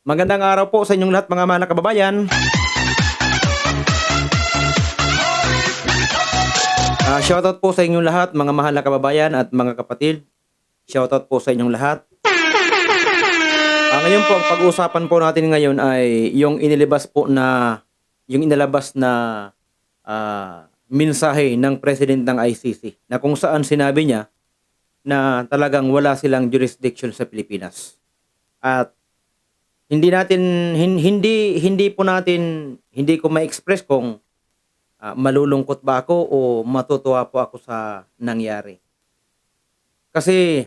Magandang araw po sa inyong lahat mga na kababayan. Ah, shoutout po sa inyong lahat mga mahal na kababayan at mga kapatid. Shoutout po sa inyong lahat. Ah, ngayon po, ang pag-uusapan po natin ngayon ay yung inilabas po na yung inilabas na ah, mensahe ng President ng ICC na kung saan sinabi niya na talagang wala silang jurisdiction sa Pilipinas. At hindi natin hin- hindi hindi po natin hindi ko ma-express kung ah, malulungkot ba ako o matutuwa po ako sa nangyari. Kasi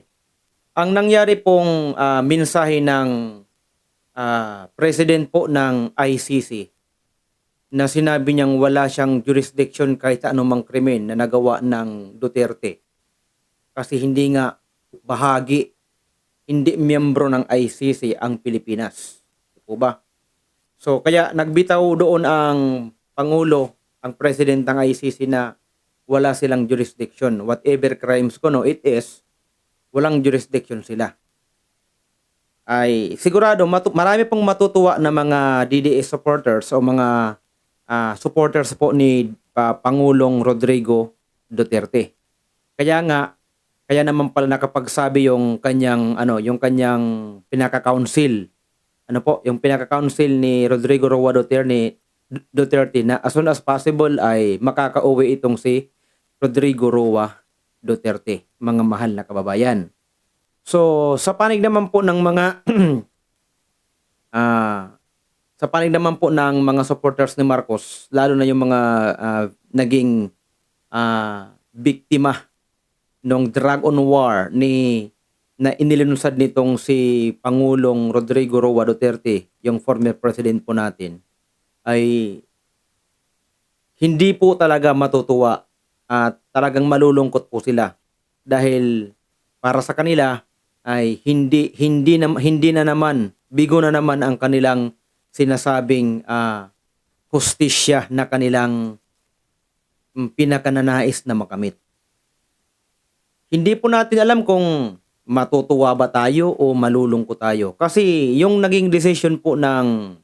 ang nangyari pong ah, mensahe ng ah, president po ng ICC na sinabi niyang wala siyang jurisdiction kahit anumang krimen na nagawa ng Duterte. Kasi hindi nga bahagi, hindi miyembro ng ICC ang Pilipinas. Po ba? So kaya nagbitaw doon ang Pangulo, ang President ng ICC na wala silang jurisdiction. Whatever crimes ko no, it is, walang jurisdiction sila. Ay sigurado matu- marami pong matutuwa na mga DDS supporters o mga ah, supporters po ni ah, Pangulong Rodrigo Duterte. Kaya nga kaya naman pala nakapagsabi yung kanyang ano, yung kanyang pinaka-council. Ano po, yung pinaka-council ni Rodrigo Roa Duterte Duterte na as soon as possible ay makakauwi itong si Rodrigo Roa Duterte, mga mahal na kababayan. So, sa panig naman po ng mga ah sa panig naman po ng mga supporters ni Marcos, lalo na yung mga ah, naging ah, biktima nung drag on war ni na inilunsad nitong si Pangulong Rodrigo Roa Duterte, yung former president po natin, ay hindi po talaga matutuwa at talagang malulungkot po sila dahil para sa kanila ay hindi hindi na, hindi na naman bigo na naman ang kanilang sinasabing ah, hustisya na kanilang mm, pinakananais na makamit. Hindi po natin alam kung matutuwa ba tayo o malulungkot tayo. Kasi yung naging decision po ng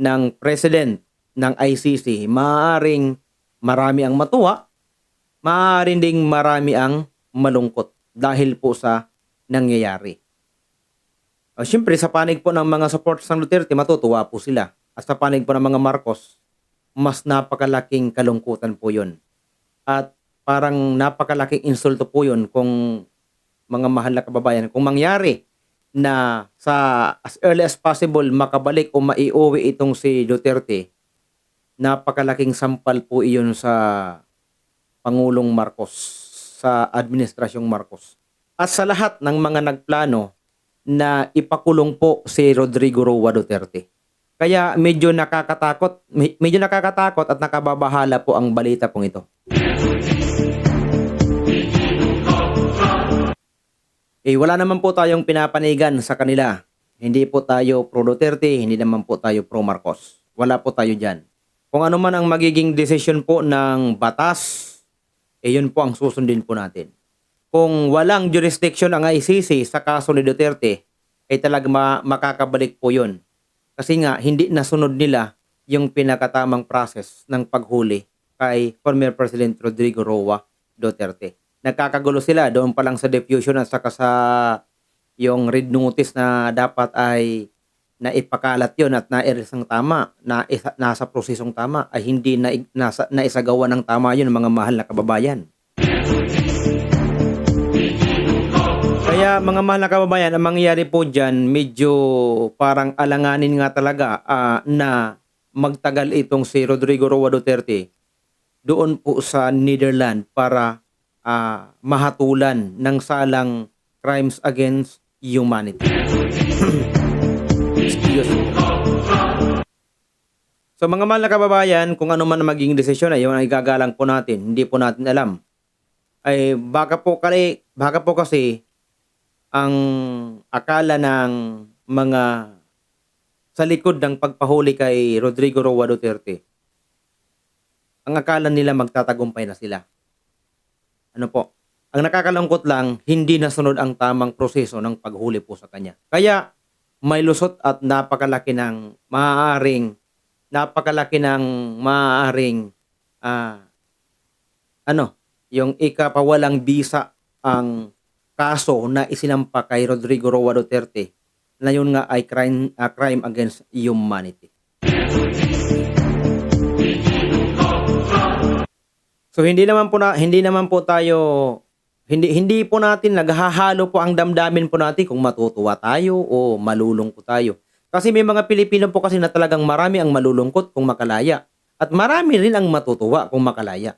ng president ng ICC, maaaring marami ang matuwa, maaaring ding marami ang malungkot dahil po sa nangyayari. Uh, Siyempre, sa panig po ng mga supporters ng Duterte, matutuwa po sila. At sa panig po ng mga Marcos, mas napakalaking kalungkutan po yun. At parang napakalaking insulto po yun kung mga mahal na kababayan, kung mangyari na sa as early as possible makabalik o maiuwi itong si Duterte, napakalaking sampal po iyon sa Pangulong Marcos, sa Administrasyong Marcos. At sa lahat ng mga nagplano na ipakulong po si Rodrigo Roa Duterte. Kaya medyo nakakatakot, me- medyo nakakatakot at nakababahala po ang balita pong ito. Eh, wala naman po tayong pinapanigan sa kanila. Hindi po tayo pro Duterte, hindi naman po tayo pro Marcos. Wala po tayo dyan. Kung ano man ang magiging desisyon po ng batas, eh yun po ang susundin po natin. Kung walang jurisdiction ang ICC sa kaso ni Duterte, ay talaga ma- makakabalik po yun. Kasi nga, hindi nasunod nila yung pinakatamang process ng paghuli kay former President Rodrigo Roa Duterte nagkakagulo sila doon pa lang sa diffusion at saka sa yung red notice na dapat ay naipakalat yon at nairisang tama, na nasa prosesong tama ay hindi na nasa naisagawa ng tama yun mga mahal na kababayan. Kaya mga mahal na kababayan, ang mangyayari po dyan, medyo parang alanganin nga talaga ah, na magtagal itong si Rodrigo Roa Duterte doon po sa Netherlands para ah, mahatulan ng salang crimes against humanity. So mga mahal na kababayan, kung ano man ang magiging desisyon ay yun ay gagalang po natin. Hindi po natin alam. Ay baka po kali, baka po kasi ang akala ng mga sa likod ng pagpahuli kay Rodrigo Roa Duterte, ang akala nila magtatagumpay na sila. Ano po? Ang nakakalungkot lang, hindi nasunod ang tamang proseso ng paghuli po sa kanya. Kaya, may lusot at napakalaki ng maaaring napakalaki ng maaaring ah, ano, yung ikapawalang bisa ang kaso na isinampa kay Rodrigo Roa Duterte na yun nga ay crime, ah, crime against humanity. So hindi naman po na hindi naman po tayo hindi hindi po natin naghahalo po ang damdamin po natin kung matutuwa tayo o malulungkot tayo. Kasi may mga Pilipino po kasi na talagang marami ang malulungkot kung makalaya at marami rin ang matutuwa kung makalaya.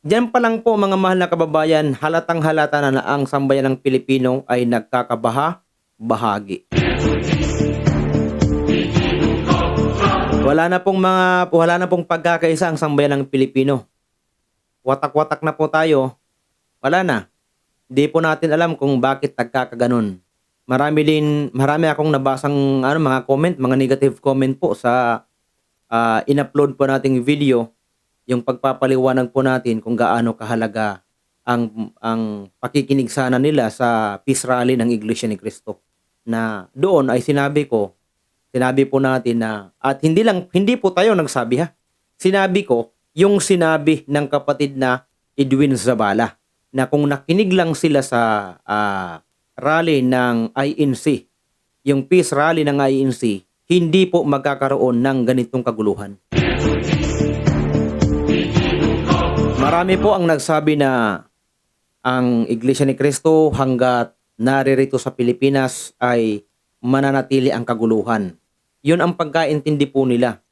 Diyan pa lang po mga mahal na kababayan, halatang halata na na ang sambayan ng Pilipino ay nagkakabaha, bahagi. Wala na pong mga wala na pong pagkakaisa ang sambayan ng Pilipino. Watak-watak na po tayo. Wala na. Hindi po natin alam kung bakit nagkakaganon. Marami din marami akong nabasang ano mga comment, mga negative comment po sa ah, in-upload po nating video yung pagpapaliwanag po natin kung gaano kahalaga ang ang pakikinig sana nila sa peace rally ng Iglesia ni Cristo na doon ay sinabi ko sinabi po natin na at hindi lang hindi po tayo nagsabi ha sinabi ko yung sinabi ng kapatid na Edwin Zabala na kung nakinig lang sila sa ah, rally ng INC yung peace rally ng INC hindi po magkakaroon ng ganitong kaguluhan Marami po ang nagsabi na ang Iglesia ni Cristo hanggat naririto sa Pilipinas ay mananatili ang kaguluhan. Yun ang pagkaintindi po nila.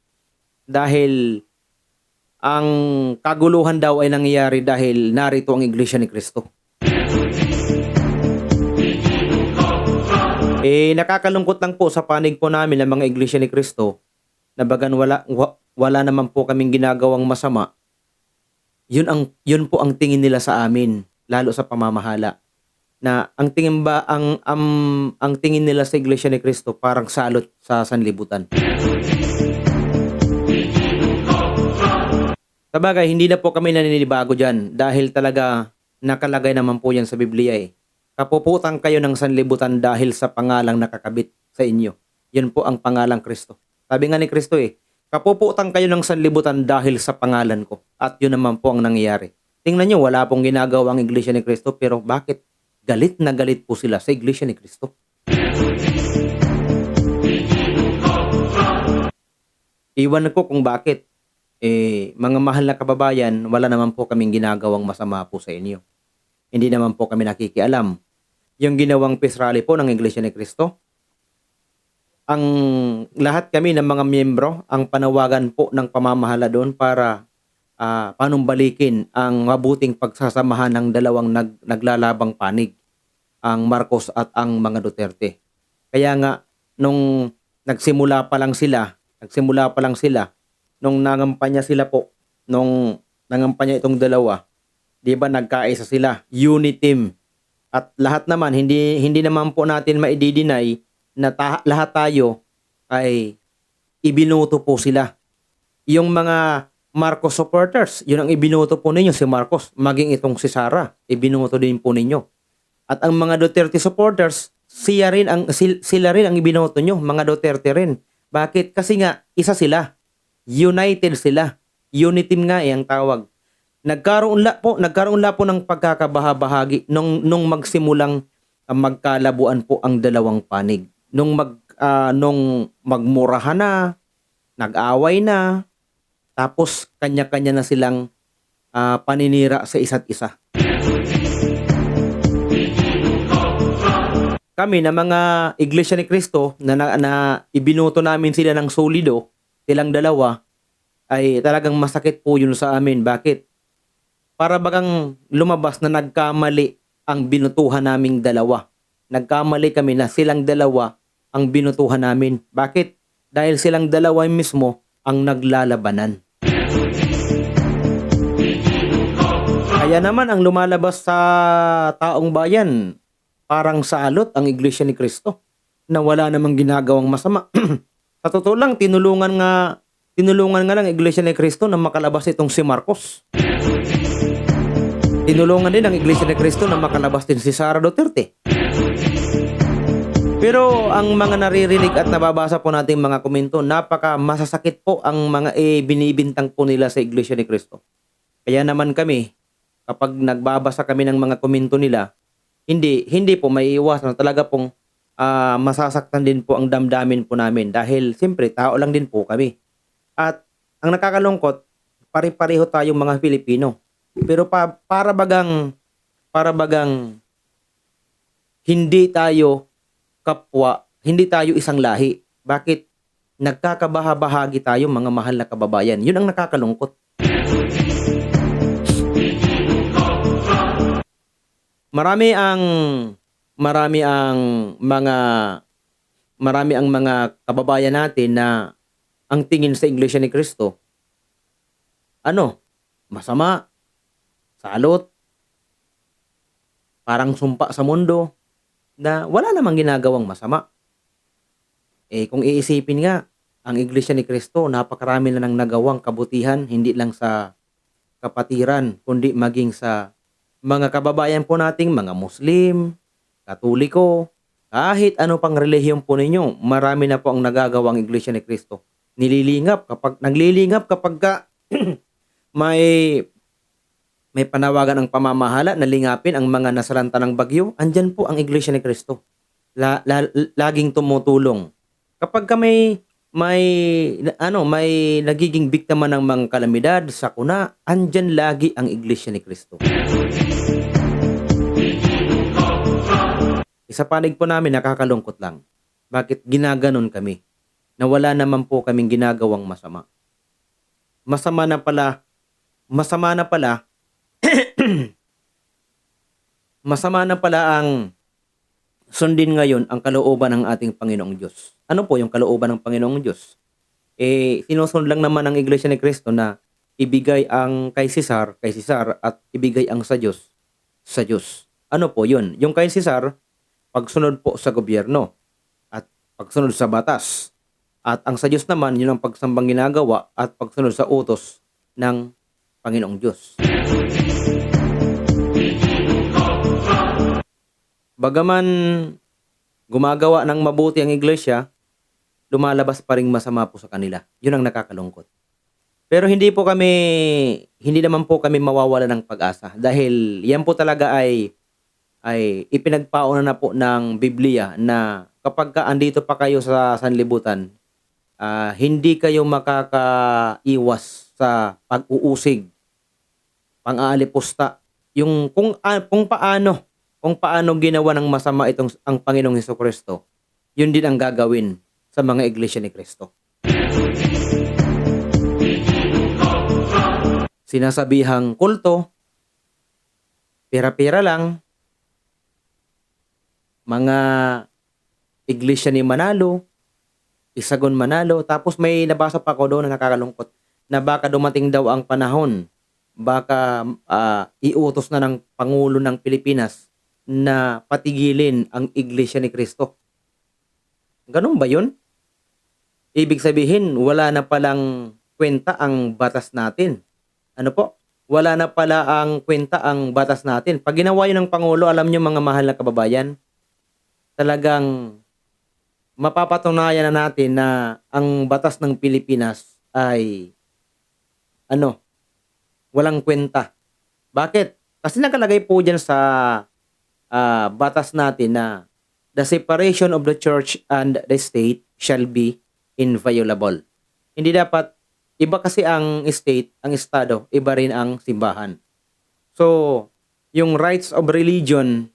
Dahil ang kaguluhan daw ay nangyayari dahil narito ang Iglesia ni Cristo. Eh, nakakalungkot lang po sa panig po namin ng mga Iglesia ni Cristo na bagan wala, wa- wala naman po kaming ginagawang masama yun ang yun po ang tingin nila sa amin lalo sa pamamahala na ang tingin ba ang ang, ang tingin nila sa Iglesia ni Cristo parang salot sa sanlibutan. Sabagay, hindi na po kami naninibago dyan dahil talaga nakalagay naman po yan sa Biblia eh. Kapuputang kayo ng sanlibutan dahil sa pangalang nakakabit sa inyo. Yun po ang pangalang Kristo. Sabi nga ni Kristo eh, Kapuputang kayo ng sanlibutan dahil sa pangalan ko. At yun naman po ang nangyayari. Tingnan nyo, wala pong ginagawa ang Iglesia ni Cristo, pero bakit galit na galit po sila sa Iglesia ni Cristo? Iwan ko kung bakit. Eh, mga mahal na kababayan, wala naman po kaming ginagawang masama po sa inyo. Hindi naman po kami nakikialam. Yung ginawang peace rally po ng Iglesia ni Cristo, ang lahat kami ng mga miyembro ang panawagan po ng pamamahala doon para uh, panumbalikin ang mabuting pagsasamahan ng dalawang nag, naglalabang panig, ang Marcos at ang mga Duterte. Kaya nga, nung nagsimula pa lang sila, nagsimula pa lang sila, nung nangampanya sila po, nung nangampanya itong dalawa, di ba nagkaisa sila, unity team. At lahat naman, hindi, hindi naman po natin maididinay na ta- lahat tayo ay ibinuto po sila. Yung mga Marcos supporters, yun ang ibinuto po ninyo si Marcos, maging itong si Sara, ibinuto din po ninyo. At ang mga Duterte supporters, siya rin ang sila rin ang ibinuto nyo, mga Duterte rin. Bakit? Kasi nga isa sila. United sila. Unity nga eh ang tawag. Nagkaroon la po, nagkaroon la po ng pagkakabahabahagi nung nung magsimulang uh, magkalabuan po ang dalawang panig. Nung mag uh, nung magmurahan na, nag-away na, tapos kanya-kanya na silang uh, paninira sa isa't isa. Kami na mga Iglesia ni Cristo na, na, na ibinuto namin sila ng solido, silang dalawa, ay talagang masakit po yun sa amin. Bakit? Para bagang lumabas na nagkamali ang binutuhan naming dalawa. Nagkamali kami na silang dalawa ang binutuhan namin. Bakit? Dahil silang dalawa mismo ang naglalabanan. Kaya naman ang lumalabas sa taong bayan, parang salot ang Iglesia ni Kristo na wala namang ginagawang masama. sa totoo lang, tinulungan nga tinulungan nga lang Iglesia ni Kristo na makalabas itong si Marcos. Tinulungan din ang Iglesia ni Cristo na makalabas din si Sara Duterte. Pero ang mga naririnig at nababasa po nating mga komento, napaka masasakit po ang mga eh, binibintang po nila sa Iglesia ni Cristo. Kaya naman kami, kapag nagbabasa kami ng mga komento nila, hindi hindi po may iwasan talaga pong ah, masasaktan din po ang damdamin po namin dahil siyempre tao lang din po kami. At ang nakakalungkot, pare-pareho tayong mga Pilipino. Pero pa, para bagang para bagang hindi tayo kapwa, hindi tayo isang lahi. Bakit? Nagkakabaha-bahagi tayo mga mahal na kababayan. Yun ang nakakalungkot. Marami ang marami ang mga marami ang mga kababayan natin na ang tingin sa Iglesia ni Cristo ano? Masama? Salot? Parang sumpa sa mundo? Na wala namang ginagawang masama. Eh kung iisipin nga ang Iglesia ni Cristo napakarami na nang nagawang kabutihan hindi lang sa kapatiran kundi maging sa mga kababayan po nating mga Muslim, Katoliko, kahit ano pang relihiyon po ninyo, marami na po ang nagagawang Iglesia ni Cristo. Nililingap kapag naglilingap kapag ka, may may panawagan ng pamamahala na lingapin ang mga nasalanta ng bagyo, andyan po ang Iglesia ni Cristo. La, la- laging tumutulong. Kapag ka may may ano may nagiging biktima ng mga kalamidad, sakuna, andyan lagi ang Iglesia ni Cristo. Isa panig po namin nakakalungkot lang. Bakit ginaganon kami? Na wala naman po kaming ginagawang masama. Masama na pala, masama na pala, masama na pala ang sundin ngayon ang kalooban ng ating Panginoong Diyos. Ano po yung kalooban ng Panginoong Diyos? Eh, sinusunod lang naman ng Iglesia ni Cristo na ibigay ang kay Cesar, kay Cesar, at ibigay ang sa Diyos, sa Diyos. Ano po yun? Yung kay Cesar, pagsunod po sa gobyerno at pagsunod sa batas. At ang sa Diyos naman, yun ang pagsambang ginagawa at pagsunod sa utos ng Panginoong Diyos. Bagaman gumagawa ng mabuti ang iglesia, lumalabas pa rin masama po sa kanila. Yun ang nakakalungkot. Pero hindi po kami, hindi naman po kami mawawala ng pag-asa dahil yan po talaga ay ay ipinagpauna na po ng Biblia na kapag ka andito pa kayo sa sanlibutan, ah, hindi kayo makakaiwas sa pag-uusig, pang-aalipusta, yung kung ah, kung paano kung paano ginawa ng masama itong ang Panginoong Hesus Kristo, yun din ang gagawin sa mga iglesia ni Kristo. Sinasabihang kulto, pera-pera lang, mga iglesia ni Manalo, Isagon Manalo, tapos may nabasa pa ako doon na nakakalungkot na baka dumating daw ang panahon, baka ah, iutos na ng Pangulo ng Pilipinas na patigilin ang Iglesia ni Kristo. Ganun ba yun? Ibig sabihin, wala na palang kwenta ang batas natin. Ano po? Wala na pala ang kwenta ang batas natin. Pag ginawa yun ng Pangulo, alam nyo mga mahal na kababayan, talagang mapapatunayan na natin na ang batas ng Pilipinas ay ano, walang kwenta. Bakit? Kasi nakalagay po dyan sa ah, batas natin na the separation of the church and the state shall be inviolable. Hindi dapat, iba kasi ang state, ang estado, iba rin ang simbahan. So, yung rights of religion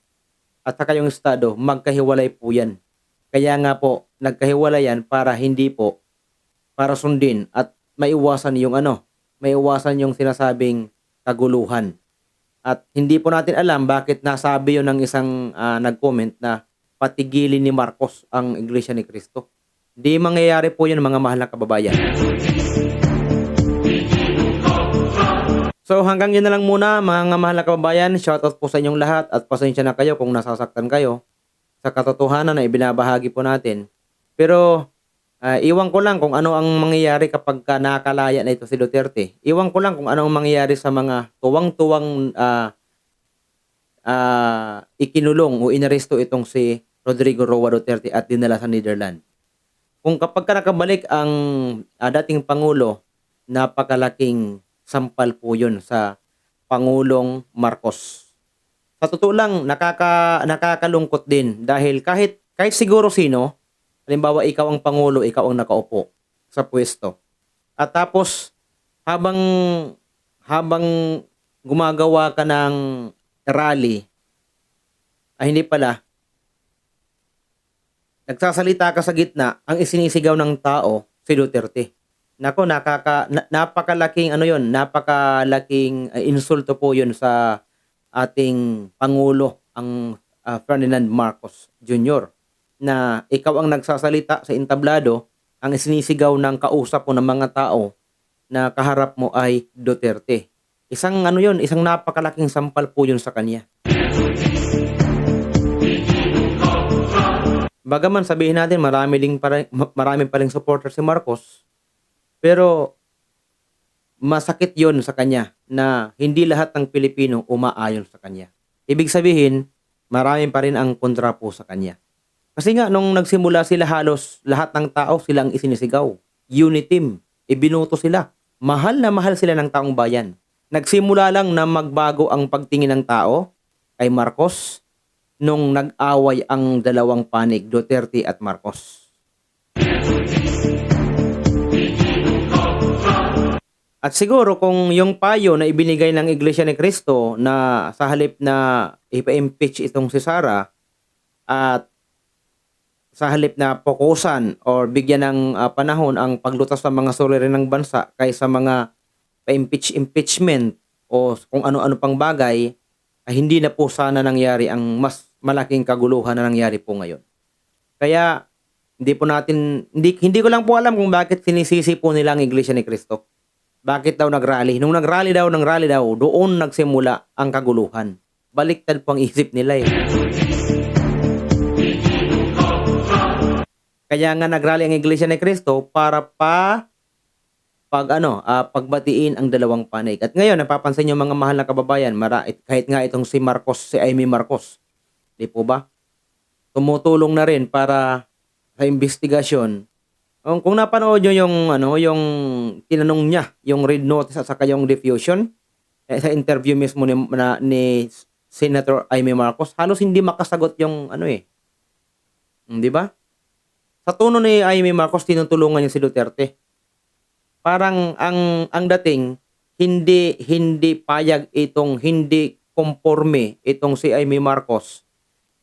at saka yung estado, magkahiwalay po yan. Kaya nga po, nagkahiwalay yan para hindi po, para sundin at maiwasan yung ano, maiwasan yung sinasabing kaguluhan. At hindi po natin alam bakit nasabi yun ng isang ah, nag-comment na patigilin ni Marcos ang Iglesia ni Cristo. Di mangyayari po yun mga mahal na kababayan. So hanggang yun na lang muna mga mahal na kababayan. Shoutout po sa inyong lahat at pasensya na kayo kung nasasaktan kayo sa katotohanan na ibinabahagi po natin. Pero ah, iwan ko lang kung ano ang mangyayari kapag ka nakakalaya na ito si Duterte. Iwan ko lang kung ano ang mangyayari sa mga tuwang-tuwang ah, ah, ikinulong o inaresto itong si Rodrigo Roa Duterte at dinala sa Netherlands. Kung kapag ka nakabalik ang ah, dating Pangulo, napakalaking sampal po yun sa Pangulong Marcos. Sa totoo lang, nakaka, nakakalungkot din dahil kahit, kahit siguro sino, halimbawa ikaw ang Pangulo, ikaw ang nakaupo sa pwesto. At tapos, habang, habang gumagawa ka ng rally, ay hindi pala, nagsasalita ka sa gitna, ang isinisigaw ng tao, si Duterte. Nako, nakaka, na- napakalaking ano yon napakalaking uh, insulto po yun sa ating Pangulo, ang uh, Ferdinand Marcos Jr. na ikaw ang nagsasalita sa entablado, ang isinisigaw ng kausap mo ng mga tao na kaharap mo ay Duterte. Isang ano yon isang napakalaking sampal po yun sa kanya. Bagaman sabihin natin marami ding para, ma- marami pa ring supporter si Marcos, pero masakit yon sa kanya na hindi lahat ng Pilipino umaayon sa kanya. Ibig sabihin, marami pa rin ang kontra po sa kanya. Kasi nga, nung nagsimula sila halos lahat ng tao sila ang isinisigaw. Uniteam. Ibinuto sila. Mahal na mahal sila ng taong bayan. Nagsimula lang na magbago ang pagtingin ng tao kay Marcos nung nag-away ang dalawang panig, Duterte at Marcos. At siguro kung yung payo na ibinigay ng Iglesia ni Cristo na sa halip na ipa-impeach itong si Sara at sa halip na pokusan or bigyan ng ah, panahon ang paglutas ng mga suliranin ng bansa kaysa mga pa-impeach impeachment o kung ano-ano pang bagay ay hindi na po sana nangyari ang mas malaking kaguluhan na nangyari po ngayon. Kaya hindi po natin hindi hindi ko lang po alam kung bakit sinisisi po nila ang Iglesia ni Cristo. Bakit daw nagrally? Nung nagrally daw, ng rally daw, doon nagsimula ang kaguluhan. Baliktad po ang isip nila eh. Kaya nga nagrally ang Iglesia ni Cristo para pa pag ano, ah, pagbatiin ang dalawang panig. At ngayon, napapansin niyo mga mahal na kababayan, mara, kahit nga itong si Marcos, si Amy Marcos, di po ba? Tumutulong na rin para sa investigasyon. Kung, kung napanood niyo yung ano, yung tinanong niya, yung read notice at saka yung diffusion, eh, sa interview mismo ni, na, ni Senator Amy Marcos, halos hindi makasagot yung ano eh. Hmm, Di ba? Sa tono ni Amy Marcos, tinutulungan niya si Duterte. Parang ang ang dating hindi hindi payag itong hindi konforme itong si Amy Marcos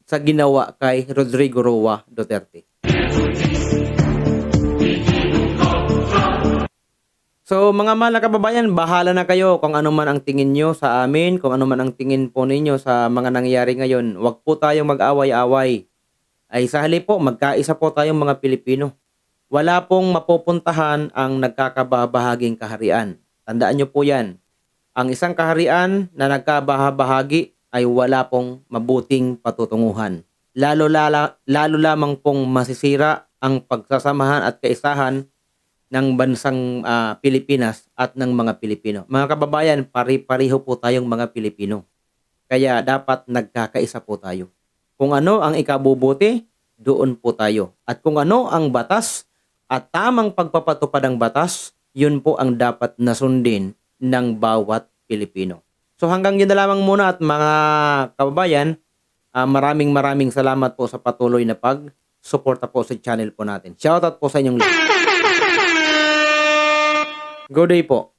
sa ginawa kay Rodrigo Roa Duterte. So mga mahal na kababayan, bahala na kayo kung ano man ang tingin nyo sa amin, kung ano man ang tingin po ninyo sa mga nangyayari ngayon. Huwag po tayong mag-away-away. Ay sa halip po, magkaisa po tayong mga Pilipino. Wala pong mapupuntahan ang nagkakabahaging kaharian. Tandaan nyo po yan. Ang isang kaharian na nagkabahabahagi ay wala pong mabuting patutunguhan. Lalo, lala, lalo lamang pong masisira ang pagsasamahan at kaisahan ng bansang ah, Pilipinas at ng mga Pilipino. Mga kababayan, pari-pariho po tayong mga Pilipino. Kaya dapat nagkakaisa po tayo. Kung ano ang ikabubuti, doon po tayo. At kung ano ang batas at tamang pagpapatupad ng batas, yun po ang dapat nasundin ng bawat Pilipino. So hanggang yun na lamang muna at mga kababayan, ah, maraming maraming salamat po sa patuloy na pag-suporta po sa channel po natin. Shoutout po sa inyong lahat. Good day po.